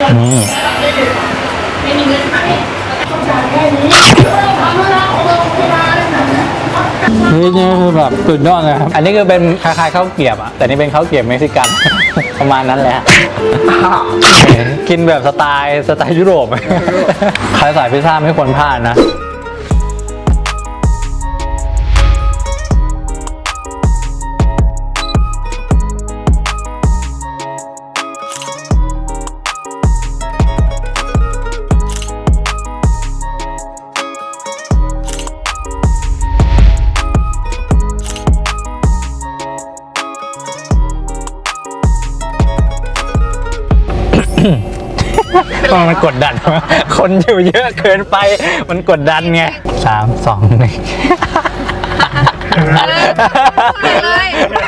นี่นี่นี่คือแบบสุดยอดเลยครับ อันนี้คือเป็นคล้ายๆข้าวเกรียบอะแต่นี่เป็นข้าวเกรียบเม็กซิกัน ประมาณนั้นแหละ กินแบบสไตล์สไตล์ยุโรป ใครสายพิซซ่าไม่ควรพลาดนะ มันกดดัน คนอยู่เยอะเกินไป มันกดดันไงสามสองหนึ่งไปเลยไป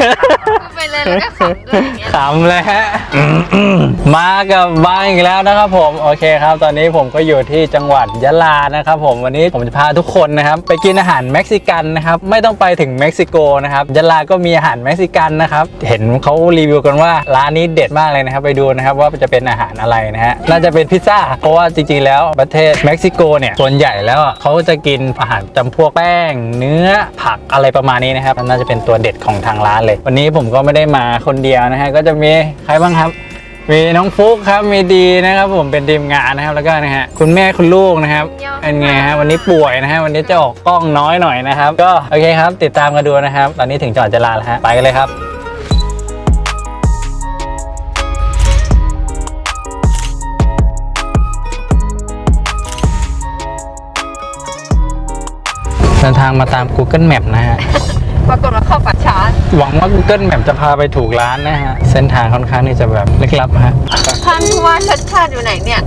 เลยแล้วก็ขำด้วยอย่างเงี้ยขำเลยฮะอืมอืมมากับบ้านอีกแล้วนะครับผมโอเคครับ ตอนนี้ผมก็อยู่ที่จังหวัดยะลานะครับ ผมวันนี้ผมจะพาทุกคนนะครับ ไปกินอาหารเม็กซิกันนะครับไม่ต้องไปถึงเม็กซิโกนะครับยะลาก็มีอาหารเม็กซิกันนะครับเห็นเขารีวิวกันว่าร้านนี้เด็ดมากเลยนะครับ ไปดูนะครับว่าจะเป็นอาหารอะไรนะฮะน่าจะเป็นพิซซ่าเพราะว่าจริงๆแล้วประเทศเม็กซิโกเนี่ยส่วนใหญ่แล้วอะเขาจะกินอาหารจำพวกแป้ง เนื้อผักอะไรประมาณนี้นะครับน่าจะเป็นตัวเด็ดของทางร้านเลย วันนี้ผมก็ไม่ได้มาคนเดียวนะฮะก็จะมีใครบ้างครับ มีน้องฟุกครับมีดีนะครับ ผมเป็นทีมงานนะครับแล้วก็นะฮะคุณแม่คุณลูกนะครับเป็นไงฮะวันนี้ป่วยนะฮะวันนี้จะออกกล้องน้อยหน่อยนะครับ ก็โอเคครับติดตามกันดูนะครับ ตอนนี้ถึงจังหวัดจะลาแล้วฮะไปกันเลยครับเดินทางมาตาม Google Map นะฮะ ปรากฏว่าเข้าปัดช้าหวังว่า Google Map จะพาไปถูกร้านนะฮะ เส้นทางค่อนข้างที่จะแบบลึกลับฮะ ท่านผู้ว่าชัดชาติอยู่ไหนเนี่ย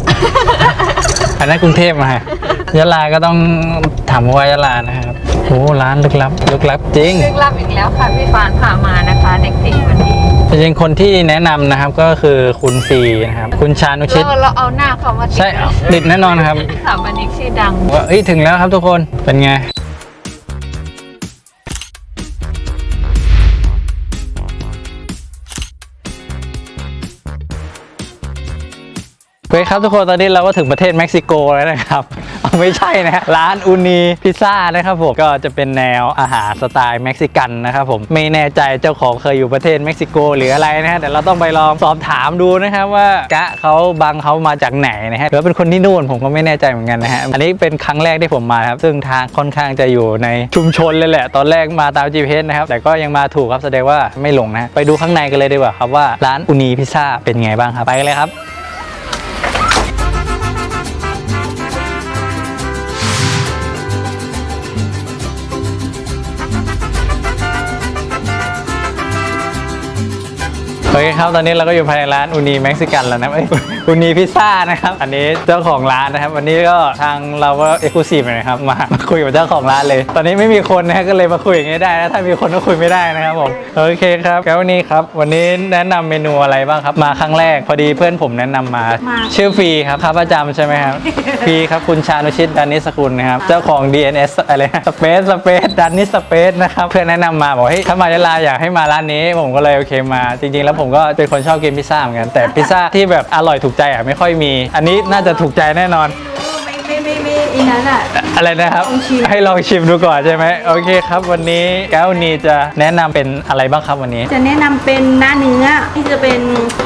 อันนั้นกรุงเทพมาฮะยะลาก็ต้องถามว่ายะลานะครับโอ้ร้านลึกลับลึกลับจริง เรื่องลับอีกแล้วค่ะพี่ฟานพามานะคะ เด็กๆวันนี้จริงๆคนที่แนะนำนะครับก็คือคุณฟีนะครับ คุณชานุชิต เราเราเอาหน้าเขามาติดใช่ติดแน่นอนครับ สถาบันิกชื่อดัง ว่าเอ้ยถึงแล้วครับทุกคนเป็นไง โอเคครับทุกคนตอนนี้เราก็ถึงประเทศเม็กซิโกแล้วนะครับไม่ใช่นะร้านอูนีพิซซ่านะครับผมก็จะเป็นแนวอาหารสไตล์เม็กซิกันนะครับผมไม่แน่ใจเจ้าของเคยอยู่ประเทศเม็กซิโกหรืออะไรนะฮะแต่เราต้องไปลองสอบถามดูนะครับว่ากะเขาบังเขามาจากไหนนะฮะหรือเป็นคนที่นู่นผมก็ไม่แน่ใจเหมือนกันนะฮะอันนี้เป็นครั้งแรกที่ผมมาครับซึ่งทางค่อนข้างจะอยู่ในชุมชนเลยแหละ ตอนแรกมาตาม GPS นะครับแต่ก็ยังมาถูกครับแสดงว่าไม่หลงนะฮะไปดูข้างในกันเลยดีกว่าครับว่าร้านอูนีพิซซ่าเป็นไงบ้างครับไปกันเลยครับ โอเคครับ ตอนนี้เราก็อยู่ภายในร้านอูนีเม็กซิกันแล้วนะเอ้ยอูนีพิซซ่านะครับ อันนี้เจ้าของร้านนะครับ วันนี้ก็ทางเราก็เอ็กซ์คลูซีฟนะครับ มามาคุยกับเจ้าของร้านเลย ตอนนี้ไม่มีคนนะฮะก็เลยมาคุยอย่างนี้ได้นะถ้ามีคนก็คุยไม่ได้นะครับผม โอเคครับแล้ววันนี้ครับ วันนี้แนะนำเมนูอะไรบ้างครับ มาครั้งแรกพอดีเพื่อนผมแนะนำมา ชื่อฟรีครับค้าประจำใช่ไหมครับ ฟรีครับคุณชานุชิตดานิสกุลนะครับ เจ้าของ DNS อะไรสเปซสเปซดานิสสเปซนะครับ เพื่อนแนะนำมาบอกเฮ้ยถ้ามายะลาอยากให้มาร้านนี้ ผมก็เลยโอเคมา จริงๆแล้วผมมก็เป็นคนชอบกินพิซซ่าเหมือนกันแต่พิซซ่าที่แบบอร่อยถูกใจอะไม่ค่อยมี อันนี้น่าจะถูกใจแน่นอน นั้นอะ อะไรนะครับ ลองชิม ให้ลองชิมดูก่อนใช่ไหมโอเคครับ วันนี้แก้วนีจะแนะนำเป็นอะไรบ้างครับวันนี้ จะแนะนำเป็นหน้าเนื้อที่จะเป็น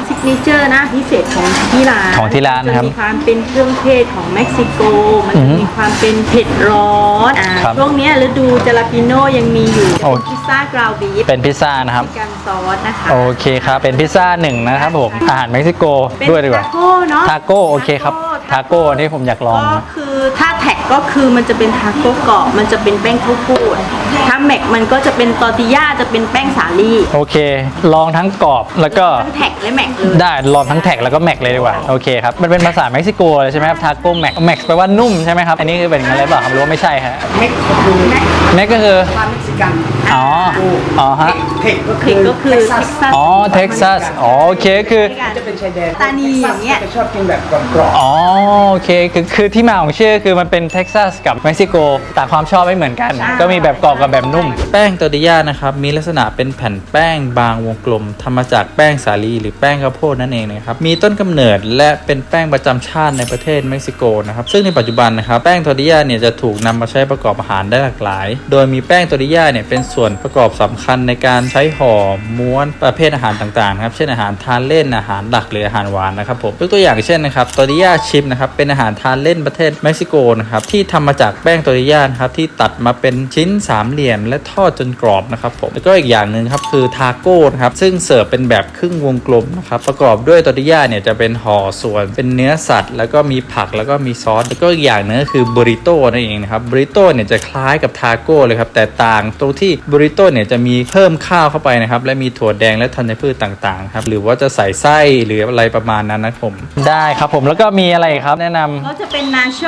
ซิกเนเจอร์นะพิเศษของที่ร้านของที่ร้านนะครับจะมีความเป็นเครื่องเทศของเม็กซิโก มันอือจะฮึมีความเป็นเผ็ดร้อนอ่าครับช่วงเนี้ยฤดูจาลาปิโนยังมีอยู่โอ้เป็นพิซซ่ากราวบีฟเป็นพิซซ่านะครับกันซอสนะคะโอเคครับ เป็นพิซซ่าหนึ่งนะครับผม อาหารเม็กซิโกเป็นด้วยดีกว่า ทาโก้เนาะทาโก้โอเคครับ ทาโก้ ที่ผมอยากลอง ก็คือถ้าแท็กก็คือมันจะเป็นทาโก้กรอบมันจะเป็นแป้งข้าวโพดถ้าแม็กมันก็จะเป็นตอร์ติย่าจะเป็นแป้งสาลีโอเค ลองทั้งกรอบแล้วก็ทั้งแท็กและแม็กเลยได้ลองทั้งแท็กแล้วก็แม็กเลยดีกว่าโอเคครับมันเป็นภาษาเม็กซิโกเลยใช่ไหมครับทาโก้แม็กแม็กแปลว่านุ่มใช่ไหมครับอันนี้คือเป็นอะไรเปล่าครับหรือว่าไม่ใช่ฮะแม็กคือแม็กแม็กก็คือความเม็กซิกันอ๋ออ๋อฮะ เทคก็เทคือคก็คือเท็กซัเท็สกซัสอ๋อเท็กซัสอ๋อโอเคคือ จะเป็นชายแดนตานีอย่างเงี้ย จะชอบกินแบบกรอบอ๋อโอเคคือคือที่มาของชื่อคือมันเป็นเท็กซัสกับเม็กซิโกต่างความชอบไม่เหมือนกัน ใช่ ก็มีแบบกรอบกับแบบนุ่ม แป้งตอร์ติย่านะครับ มีลักษณะเป็นแผ่นแป้งบางวงกลมทำมาจากแป้งสาลีหรือแป้งข้าวโพดนั่นเองนะครับ มีต้นกำเนิดและเป็นแป้งประจำชาติในประเทศเม็กซิโกนะครับ ซึ่งในปัจจุบันนะครับ แป้งตอร์ติย่าเนี่ยจะถูกนำมาใช้ประกอบอาหารได้หลากหลาย โดยมีแป้งตอร์ติย่าเนี่ยเป็นส่วนประกอบสำคัญในการใช้ห่อม้วนประเภทอาหารต่างๆนะครับเช่นอาหารทานเล่นอาหารหลักหรืออาหารหวานนะครับผมยกตัวอย่างเช่นนะครับตอริยาชิพนะครับเป็นอาหารทานเล่นประเทศเม็กซิโกนะครับที่ทำมาจากแป้งตอริยานะครับที่ตัดมาเป็นชิ้นสามเหลี่ยม และทอดจนกรอบนะครับผมแล้วก็อีกอย่างหนึ่งครับคือทาโก้นะครับซึ่งเสิร์ฟเป็นแบบครึ่งวงกลมนะครับประกอบด้วยตอริยาเนี่ยจะเป็นห่อส่วนเป็นเนื้อสัตว์ แล้วก็มีผักแล้วก็มีซอสแล้วก็อีกอย่างนึงก็คือบริโต้นั่นเองนะครับบริโต้เนี่ยจะคล้ายกับทาโก้เลยครับแต่ต่างตรงที่บริโต้เนี่ยจะมีเพิ่มข้าวเข้าไปนะครับ และมีถั่วแดงและธัญพืชต่างๆครับหรือว่าจะใส่ไส้หรืออะไรประมาณนั้นนะครับผมได้ครับผมแล้วก็มีอะไรครับแนะนำ ก็จะเป็นนาโช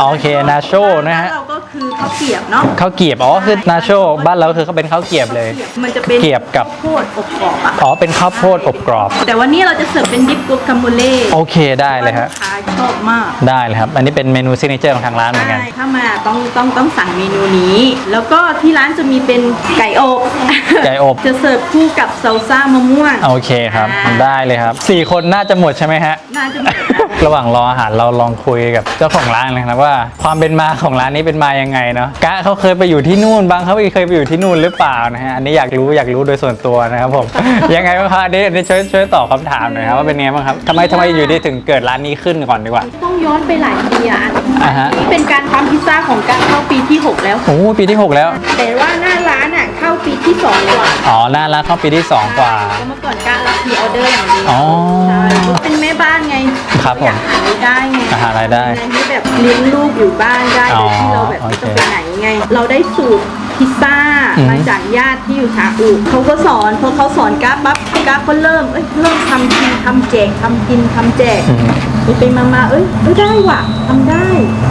โอเคนาโชนะฮะ บ้าเราก็คือข้าวเกรียบเนาะข้าวเกรียบอ๋อคือนาโชบ้านเราคือเขาเป็นข้าวเกรียบเลยมันจะเป็นเกรียบกับ ข้าวโพดอบกรอบอะอ๋อเป็นข้าวโพดอบกรอบ แต่วันนี้เราจะเสิร์ฟเป็นดิปกุกัมโบเล่โอเคได้เลยครับลูกค้าชอบมากได้เลยครับ อันนี้เป็นเมนูซิกเนเจอร์ของทางร้านเหมือนกัน ใช่ถ้ามาต้องต้องต้องสั่งเมนูนี้ แล้วก็ที่ร้านจะมีเป็นไก่อบ ไก่อบจะเสิร์ฟคู่กับซาลซ่ามะม่วง โอเคครับอ่า ได้เลยครับสี่คนน่าจะหมดใช่ไหมฮะ น่าจะหมดระหว่างรออาหารเราลองคุยกับเจ้าของร้านนะครับว่า ความเป็นมาของร้านนี้เป็นมายังไงเนาะกะเขาเคยไปอยู่ที่นู่นบางเขาเคยไปอยู่ที่นู่นหรือเปล่านะฮะอันนี้อยากรู้อยากรู้โดยส่วนตัวนะครับผม ยังไงบ้างครับอันนี้อันนี้ช่วยช่วยตอบคำถามหน่อยครับว่าเป็นไงบ้างครับทำไมทำไมอยู่ดีถึงเกิดร้านนี้ขึ้นก่อนดีกว่า ต้องย้อนไปหลายปีอะอ่า ฮะ นี่เป็นการทำพิซซ่าของการเข้าปีที่ 6 แล้ว โอ้โหปีที่หกแล้ว แต่ว่าหน้าร้านอะเข้าปีที่2กว่าอ๋อน่ารักเข้าปีที่สองกว่าก็เมื่อก่อนการรับมีออเดอร์อย่างเดียวอ๋อใช่ก็เป็นแม่บ้านไงครับผมอยากหารายได้ไงอ่าหารายได้ทำงนที่แบบเลี้ยงลูกอยู่บ้านได้โดยที่เราแบบอ๋อไม่ต้องโอเคไปไหนไง เราได้สูตร พิซซ่าอืม มาจากญาติที่อยู่ชาอุเขาก็สอนพอเขาสอนก้าปั๊บก้าก็เริ่มเอ้ยเริ่มทำกินทำแจกทำกินทำแจก อืม ไปไปมามาเอ้ยเอ้ยได้ว่ะทำได้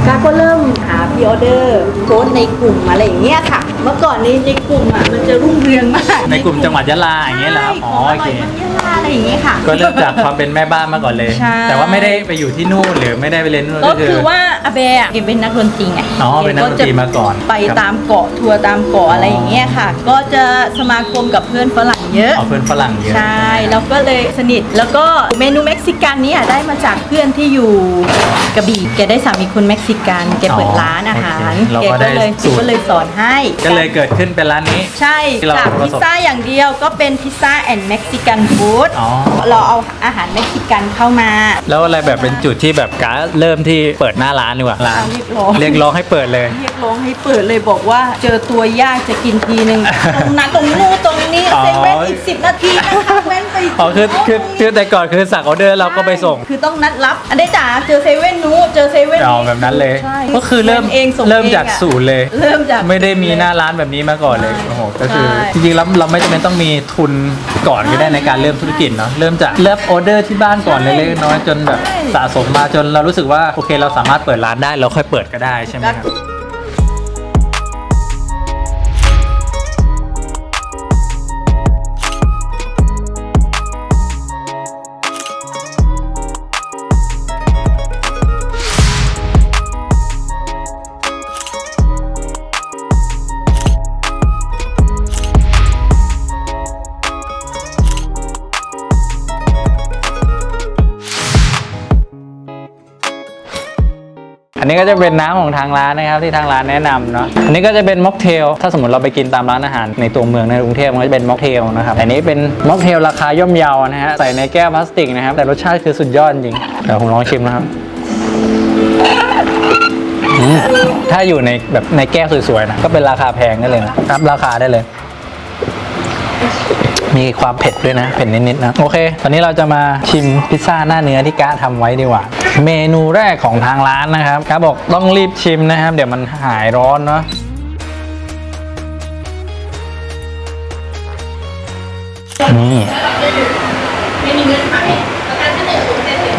กาก็เริ่มหาพรีออเดอร์โพสต์ในกลุ่มอะไรอย่างเงี้ยค่ะ เมื่อก่อนในในกลุ่มอะมันจะรุ่งเรืองมากในกลุ่มจังหวัดยะลาอย่างเงี้ยเหรอครับใช่อ๋อของอโอร่เคอยมันยะลาอะไรอย่างเงี้ยค่ะ ก็เริ่มจากความเป็นแม่บ้านมาก่อนเลย ใช่ แต่ว่าไม่ได้ไปอยู่ที่นู่นหรือไม่ได้ไปเรียนนู่นก็ก็คืคืออว่าอาเบะแกเป็นนักดนตรีไง อ๋อเป็นนักดนตรีมาก่อน ไปครับตามเกาะทัวร์ตามเกาะอะไรอย่างเงี้ยค่ะ ก็จะสมาคมกับเพื่อนฝรั่ง เยอะ เอาเพื่อนฝรั่งเยอะ ใช่แล้วก็เลยสนิทแล้วก็เมนูเม็กซิกันเนี้ได้มาจากเพื่อนที่อยู่กระบี่แกได้สามีคนเม็กซิกันแกเปิดร้านอาหารเราแกก็ก็ได้เลยสูตร ก็เลยสอนให้ ก็เลยเกิดขึ้นเป็นร้านนี้ ใช่ที่เราจากประพิซสบซ่าอย่างเดียวก็เป็นพิซซ่าแอนด์เม็กซิกันฟู้ดอ๋อ เราเอาอาหารเม็กซิกันเข้ามา แล้วอะไรแบบเป็นจุดที่แบบกาเริ่มที่เปิดหน้าร้านดีกว่าร้านเรียกร้อง เรียกร้องให้เปิดเลย เรียกร้องให้เปิดเลยบอกว่าเจอตัวยากจะกินทีนึง ตรงนั้นตรงนู้นตรงนี้อ๋อเซเว่นอีกสิบนาทีนะคะเว้นไปกอ๋อคือคือคือแต่ก่อนคือสั่งออเดอร์เราก็ไปส่ง คือต้องนัดรับ อันนี้จ๋าเจอเซเว่นนู้นเจอเซเว่นเอาแบบนั้นเลย ใช่ก็คือเริ่มเองส่งเริ่มองจากอะ ศูนย์เลย เริ่มจากไม่ได้มีหน้าร้านแบบนี้มาก่อนเลยใช่โอ้โหก็คือใช่ จริงๆแล้วเราไม่จำเป็นต้องมีทุนก่อนก็ได้ในการเริ่มธุรกิจเนาะเริ่มจากเริ่มออเดอร์ที่บ้านก่อนเล็กๆน้อยๆจนแบบใช่สะสมมาจนเรารู้สึกว่าโอเคเราสามารถเปิดร้านได้เราค่อยเปิดก็ได้ใช่ไหมครับ ก็จะเป็นน้ำของทางร้านนะครับที่ทางร้านแนะนำเนาะอันนี้ก็จะเป็นม็อกเทลถ้าสมมติเราไปกินตามร้านอาหารในตัวเมืองในกรุงเทพมันก็จะเป็นม็อกเทลนะครับแต่อันนี้เป็นม็อกเทลราคาย่อมเยานะฮะใส่ในแก้วพลาสติกนะครับแต่รสชาติคือสุดยอดจริงเดี๋ยวผมลองชิมนะครับถ้าอยู่ในแบบในแก้วสวยๆนะก็เป็นราคาแพงได้เลยนะครับราคาได้เลย มีความเผ็ดด้วยนะ เผ็ดนิดๆนะ โอเค ตอนนี้เราจะมาชิมพิซซ่าหน้าเนื้อที่ก้าทำไว้ดีกว่า เมนูแรกของทางร้านนะครับก้าบอกต้องรีบชิมนะครับ เดี๋ยวมันหายร้อนเนาะนี่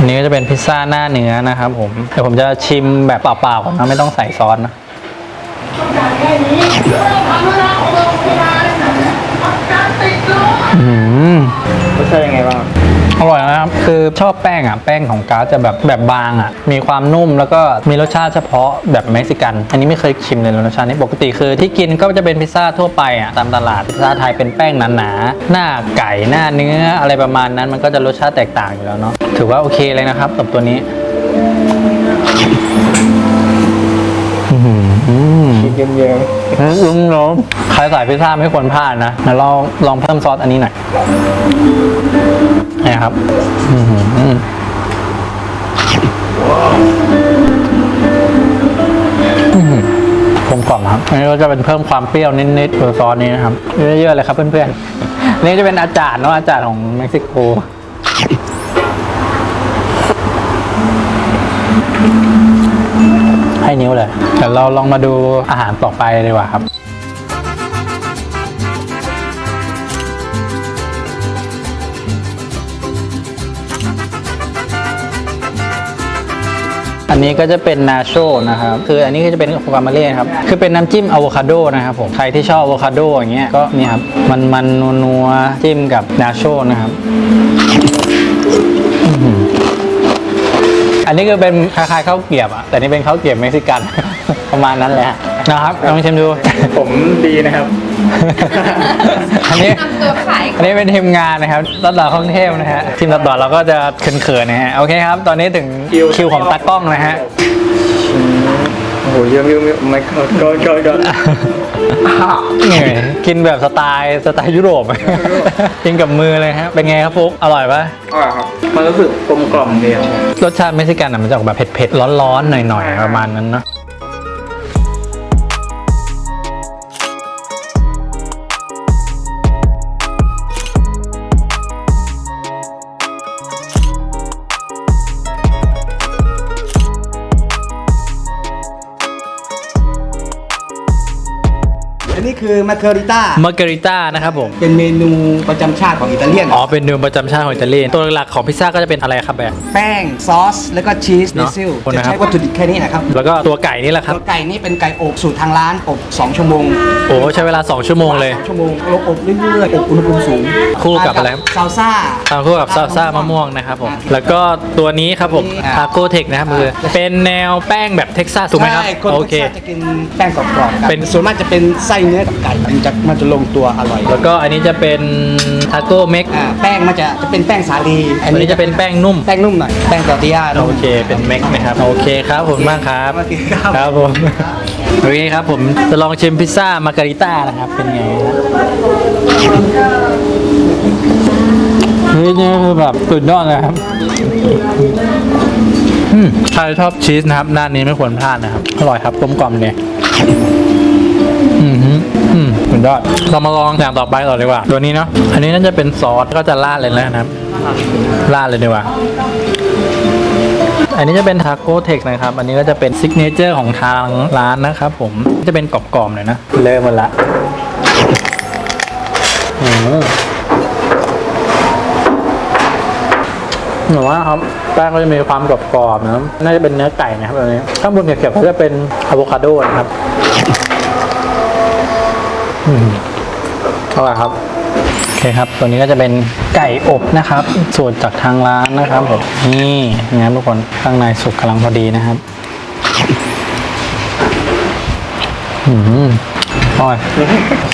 นนี้ก็จะเป็นพิซซ่าหน้าเนื้อนะครับผมเดี๋ยวผมจะชิมแบบเปล่าๆก่อนนะไม่ต้องใส่ซอสนะ อืมรสชาติยังไงบ้าง อร่อยนะครับ คือชอบแป้งอะ แป้งของการ์ดจะแบบแบบบางอะ มีความนุ่มแล้วก็มีรสชาติเฉพาะแบบเม็กซิกัน อันนี้ไม่เคยชิมเลยรสชาตินี้ ปกติคือที่กินก็จะเป็นพิซซ่าทั่วไปอะ ตามตลาดพิซซ่าไทยเป็นแป้งหนาๆ หน้าไก่หน้าเนื้ออะไรประมาณนั้น มันก็จะรสชาติแตกต่างอยู่แล้วเนาะ ถือว่าโอเคเลยนะครับกับตัวนี้ อื้อหือ เยิ้มลุงน้องใครสายพิซซ่าไม่ควรพลาดนะแล้วลองลองเพิ่มซอสอันนี้หน่อยนี่ครับอื้อหืออื้อหือกลมกล่อมครับอันนี้ก็จะเป็นเพิ่มความเปรี้ยวนิดๆตัวซอสนี้นะครับเยอะๆเลยครับเพื่อนๆนนี่จะเป็นอาจารย์เนาะอาจารย์ของเม็กซิโก ให้นิ้วเลยเดี๋ยวเราลองมาดูอาหารต่อไปดีกว่าครับอันนี้ก็จะเป็นนาโชนะครับคืออันนี้ก็จะเป็นโคกามาเล่ครับคือเป็นน้ำจิ้มอะโวคาโดนะครับผมใครที่ชอบอะโวคาโดอย่างเงี้ยก็นี่ครับมันมันนัวนัวๆจิ้มกับนาโชนะครับ นนี้คือเป็นคล้ายๆข้าวเกรียบอะแต่นี่เป็นข้าวเกรียบเม็กซิกัน ประมาณนั้นแหละนะครับลองชิมดูๆผมดีนะครับ อันนี้ นำตัวขายอันนี้เป็นทีมงานนะครับตัดต่อข้องเทพนะฮะ ทีมตัดต่อเราก็จะเขินๆนะฮะ โอเคครับ ตอนนี้ถึงคิวคิวของตากล้องนะฮะ โอ้โหเยิ้มเยิ้มเยิ้มไม่เข้าจอยจอยจอยนี่กินแบบสไตล์สไตล์ยุโรป กินกับมือเลยฮะ เป็นไงครับฟุกอร่อยปะอร่อยครับ มันรู้สึกกลมกล่อมดีครับผมรสชาติเม็กซิกันอะมันจะออกแบบเผ็ดๆร้อนๆหน่อยๆประมาณนั้นเนอะ คือมาเคอริต้ามาร์การิต้านะครับผม เป็นเมนูประจำชาติของอิตาเลียนอ๋อ เป็นเนื้อประจำชาติของอิตาลีตัวหลักของพิซซ่าก็จะเป็นอะไรครับแบบ แป้งซอส แล้วก็ชีสเนเบอะซิลคนจะนะครับ ใช้วัตถุดิบแค่นี้นะครับแล้วก็ตัวไก่นี่แหละครับ ตัวไก่นี่เป็นไก่อบสูตรทางร้านอบ 2 ชั่วโมงโอ้ใช้เวลา 2 ชั่วโมงเลย สองชั่วโมงเราอบเรื่อยๆอบอุณหภูมิสูงคู่กับอะไรครับ ซาลซ่าทานคู่กับซาลซ่ามะม่วงนะครับผม แล้วก็ตัวนี้ครับผมอ่า ทาโก้เทคนะครับคือเป็นแนวแป้งแบบเท็กซัสถูกไหมครับ ใช่คนโอเคเท็กซัสจะกินแป้งกรอบๆกันเป็น ส่วนมากจะเป็นไส้เนื้อกับไก่มันจะมันจะลงตัวอร่อยแล้วก็อันนี้จะเป็นทาโก้เม็กอ่าแป้งมันจะจะเป็นแป้งสาลีอันนี้จะเป็นแป้งนุ่ม แป้งนุ่มหน่อยแป้งตอร์ติยานุ่ม โอเคเป็นเม็กนะครับโอเคครับผมมากครับโอเคครับ ครับผมโอเคครับผมจะลองชิมพิซซ่ามาการิต้านะครับเป็นไงฮะเฮ้ยนี่คือแบบสุดยอดเลยครับอืมใครชอบชีสนะครับด้านนี้ไม่ควรพลาดนะครับ อร่อยครับกลมกล่อมเลยอืมฮึอืมสุด ยอด เรามาลองอย่างต่อไปต่อดีกว่า ตัวนี้เนาะ อันนี้น่าจะเป็นซอสก็จะราดเลยนะครับราดเลยดีกว่าอันนี้จะเป็นทาโก้เทคนะครับ อันนี้ก็จะเป็นซิกเนเจอร์ของทางร้านนะครับผม จะเป็นกรอบๆหน่อยนะ เริ่มหมดละหนูว่าครับแป้งก็จะมีความกรอบๆนะ น่าจะเป็นเนื้อไก่นะครับแบบนี้ ข้างบนเขียวๆก็จะเป็นอะโวคาโดนะครับ อืมอร่อยครับ โอเคครับ ตัวนี้ก็จะเป็นไก่อบนะครับ สูตรจากทางร้านนะครับผมนี่นะครับทุกคนข้างในสุกกำลังพอดีนะครับ อืมอร่อย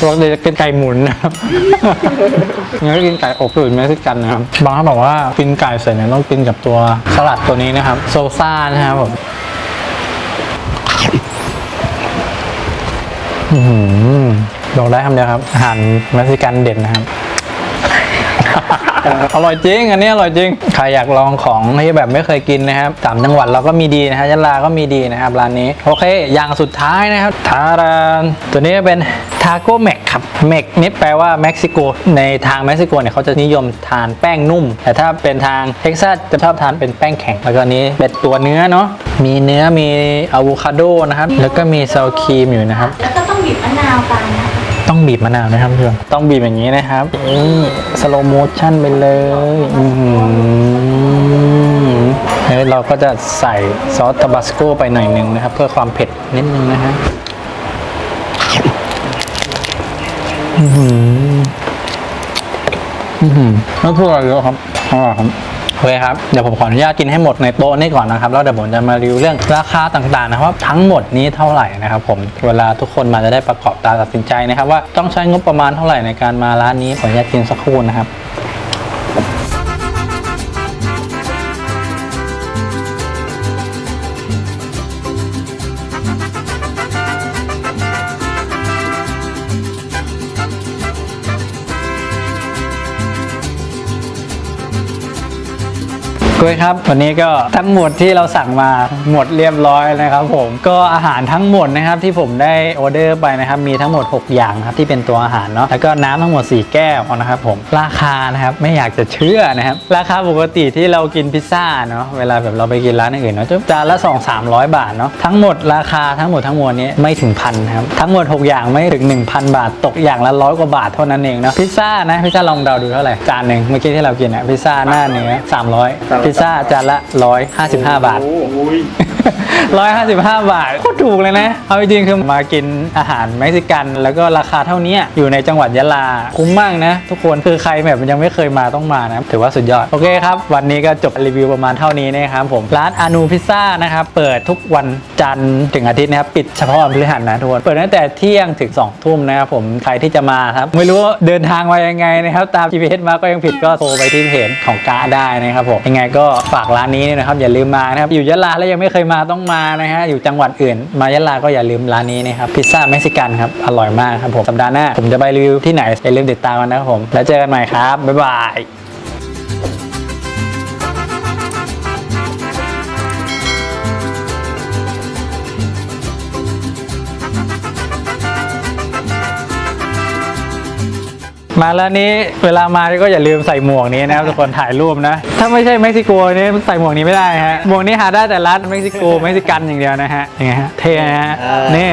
ปกติจะกินไก่หมุนนะครับงั้นก็กินไก่อบสูตรเม็กซิกันนะครับ บางท่านบอกว่ากินไก่เสร็จเนี่ยต้องกินกับตัวสลัดตัวนี้นะครับ โซซ่านะครับผมอืม บอกได้คำเดียวครับ อาหารเม็กซิกันเด่นนะครับ อร่อยจริง อันนี้อร่อยจริง ใครอยากลองของที่แบบไม่เคยกินนะครับสามจังหวัดเราก็มีดีนะฮะยะลาก็มีดีนะครับร้านนี้ โอเค อย่างสุดท้ายนะครับ ทารานตัวนี้เป็นทาโก้แม็กครับแม็กนี่แปลว่าเม็กซิโก ในทางเม็กซิโกเนี่ยเขาจะนิยมทานแป้งนุ่ม แต่ถ้าเป็นทางเท็กซัสจะชอบทานเป็นแป้งแข็ง แล้วก็อันนี้เป็นตัวเนื้อเนาะ มีเนื้อมีอะโวคาโดนะครับ แล้วก็มีซาวครีมอยู่นะครับ แล้วก็ต้องบีบมะนาวตามนะ ต้องบีบมะนาวนะครับเพื่อนต้องบีบอย่างนี้นะครับนี่สโลโมชั่นไปเลยอือหือแล้วเราก็จะใส่ซอสตาบาสโกไปหน่อยหนึ่งนะครับ เพื่อความเผ็ดนิดนึงนะฮะอื้อหืออื้อหือไม่พูดอะไรเยอะครับอร่อยครับ โอเคครับ เดี๋ยวผมขออนุญาตกินให้หมดในโต๊ะนี่ก่อนนะครับ แล้วเดี๋ยวผมจะมารีวิวเรื่องราคาต่างๆนะครับทั้งหมดนี้เท่าไหร่นะครับผม เวลาทุกคนมาจะได้ประกอบตาตัดสินใจนะครับ ว่าต้องใช้งบประมาณเท่าไหร่ในการมาร้านนี้ ขออนุญาตกินสักครู่นะครับ กุ้ยครับ วันนี้ก็ทั้งหมดที่เราสั่งมาหมดเรียบร้อยนะครับ ผมก็อาหารทั้งหมดนะครับที่ผมได้ออเดอร์ไปนะครับมีทั้งหมด 6 อย่างครับที่เป็นตัวอาหารเนาะแล้วก็น้ำทั้งหมด 4 แก้วนะครับผมราคานะครับไม่อยากจะเชื่อนะครับราคาปกติที่เรากินพิซซ่าเนาะเวลาแบบเราไปกินร้านอื่นเนาะจานละ 2 3 0 0 บาทเนาะทั้งหมดราคาทั้งหมดทั้งมวลนี้ไม่ถึงพันครับทั้งหมด 6 อย่างไม่ถึง 1,000 บาท ตกอย่างละร้อยกว่าบาทเท่านั้นเองเนาะพิซซ่านะพิซซ่าลองเดาดูเท่าไหร่จานหนึ่งเมื่อกี้ที่เรากินอะพิซซ่าหน้าเนื้อ300พิซซ่าจานละ 155 บาทร้อยห้าสิบห้าบาทโคตรถูกเลยนะ เอาจริงๆคือมากินอาหารเม็กซิกัน แล้วก็ราคาเท่านี้อยู่ในจังหวัดยะลา คุ้มมากนะ ทุกคนคือใครแบบยังไม่เคยมาต้องมานะ ถือว่าสุดยอด โอเคครับ วันนี้ก็จบรีวิวประมาณเท่านี้นะครับผม ร้านอานูพิซซ่านะครับ เปิดทุกวันจันทร์ถึงอาทิตย์นะครับ ปิดเฉพาะวันพฤหัสนะทุกคน เปิดตั้งแต่เที่ยงถึง 2 ทุ่มนะครับผม ใครที่จะมาครับ ไม่รู้ว่าเดินทางมายังไงนะครับ ตาม GPS มาก็ยังผิดก็โทรไปที่เพจของกาได้นะครับผม ยังไงก็ฝากร้านนี้ด้วยนะครับ อย่าลืมมานะครับ อยู่ยะลาแล้วยังไม่เคยมาต้องมานะฮะอยู่จังหวัดอื่น มายะลาก็อย่าลืมร้านนี้นะครับพิซซ่าเม็กซิกันครับอร่อยมากครับผมสัปดาห์หน้าผมจะไปรีวิวที่ไหนอย่าลืมติดตามกันนะครับผมแล้วเจอกันใหม่ครับบ๊ายบาย มาแล้วนี้เวลามาก็อย่าลืมใส่หมวกนี้นะครับทุกคนถ่ายรูปนะ ถ้าไม่ใช่เม็กซิโกนี่ใส่หมวกนี้ไม่ได้ฮะหมวกนี้หาได้แต่ร้านเม็กซิโกเม็กซิกันอย่างเดียวนะฮะยังไงฮะเท่นะฮะนี่